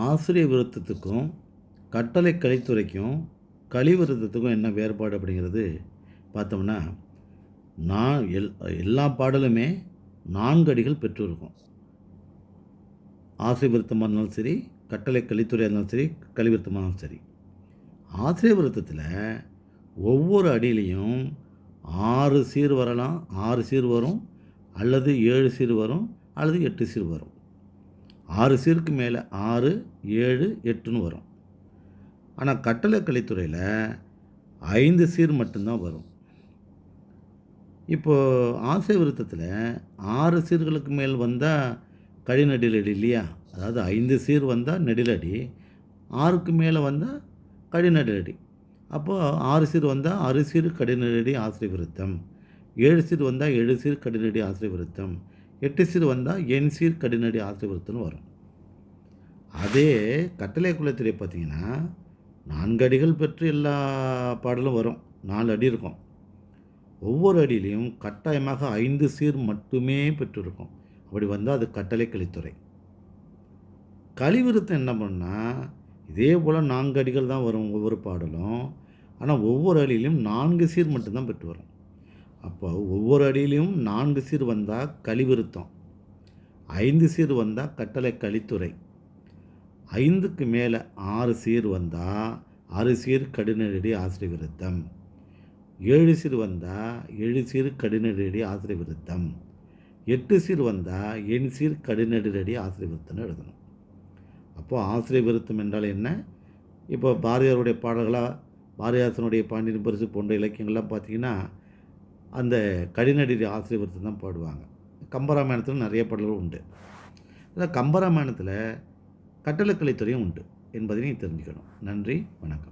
ஆசிரிய விருத்தத்துக்கும் கட்டளை கலித்துறைக்கும் கலி விருத்தத்துக்கும் என்ன வேறுபாடு அப்படிங்கிறது பார்த்தோம்னா நான் எல் எல்லா பாடலுமே நான்கு அடிகள் பெற்றிருக்கும். ஆசிரியர் விருத்தமாக இருந்தாலும் சரி கட்டளை கலித்துறையாக இருந்தாலும் சரி கலி விருத்தமாக இருந்தாலும் சரி. ஆசிரியர் விருத்தத்தில் ஒவ்வொரு அடியிலையும் ஆறு சீர் வரலாம் ஆறு சீர் வரும் அல்லது ஏழு சீர் வரும் அல்லது எட்டு சீர் வரும். ஆறு சீருக்கு மேலே ஆறு ஏழு எட்டுன்னு வரும். ஆனால் கட்டளை கலைத்துறையில் ஐந்து சீர் மட்டும்தான் வரும். இப்போது ஆசை விருத்தத்தில் ஆறு சீர்களுக்கு மேல் வந்தால் கழி நெடிலடி இல்லையா? அதாவது ஐந்து சீர் வந்தால் நெடிலடி ஆறுக்கு மேலே வந்தால் கழி நெடிலடி அப்போது ஆறு சீர் வந்தால் ஆறு சீர் கடினடி ஆசிரிய விருத்தம். ஏழு சீர் வந்தால் ஏழு சீர் கடினடி ஆசிரிய விருத்தம். எட்டு சீர் வந்தால் எண் சீர் கடினடி ஆசிரிய விருத்தம்னு வரும். அதே கட்டளை குலத்திலே பார்த்தீங்கன்னா நான்கு அடிகள் பெற்று எல்லா பாடலும் வரும். நாலு அடி இருக்கும். ஒவ்வொரு அடியிலையும் கட்டாயமாக ஐந்து சீர் மட்டுமே பெற்றிருக்கும். அப்படி வந்தால் அது கட்டளை கலித்துறை கழிவிருத்தம் என்ன பண்ணால் இதே போல் நான்கு அடிகள் தான் வரும் ஒவ்வொரு பாடலும். ஆனால் ஒவ்வொரு அடியிலையும் நான்கு சீர் மட்டும்தான் பெற்று வரும். அப்போ ஒவ்வொரு அடியிலையும் நான்கு சீர் வந்தால் கழிவிருத்தம் ஐந்து சீர் வந்தால் கட்டளை கலித்துறை ஐந்துக்கு மேலே ஆறு சீர் வந்தால் ஆறு சீர் கடினடி ஆசிரிய விருத்தம் ஏழு சீர் வந்தால் ஏழு சீர் கடினடி ஆசிரிய விருத்தம் எட்டு சீர் வந்தால் எண் சீர் கடினடி ஆசிரிய விருத்தம்னு எழுதணும். அப்போது ஆசிரிய விருத்தம் என்றால் என்ன? இப்போ பாரதியாருடைய பாடல்களாக பாரதிதாசனுடைய பாண்டியன் பரிசு போன்ற இலக்கியங்கள்லாம் பார்த்தீங்கன்னா அந்த கடினடி ஆசிரிய விருத்தம் தான் பாடுவாங்க. கம்பராமாயணத்தில் நிறைய பாடல்கள் உண்டு. அதில் கம்பராமாயணத்தில் கட்டளக்கலைத்துறையும் உண்டு என்பதனை தெரிஞ்சுக்கணும். நன்றி வணக்கம்.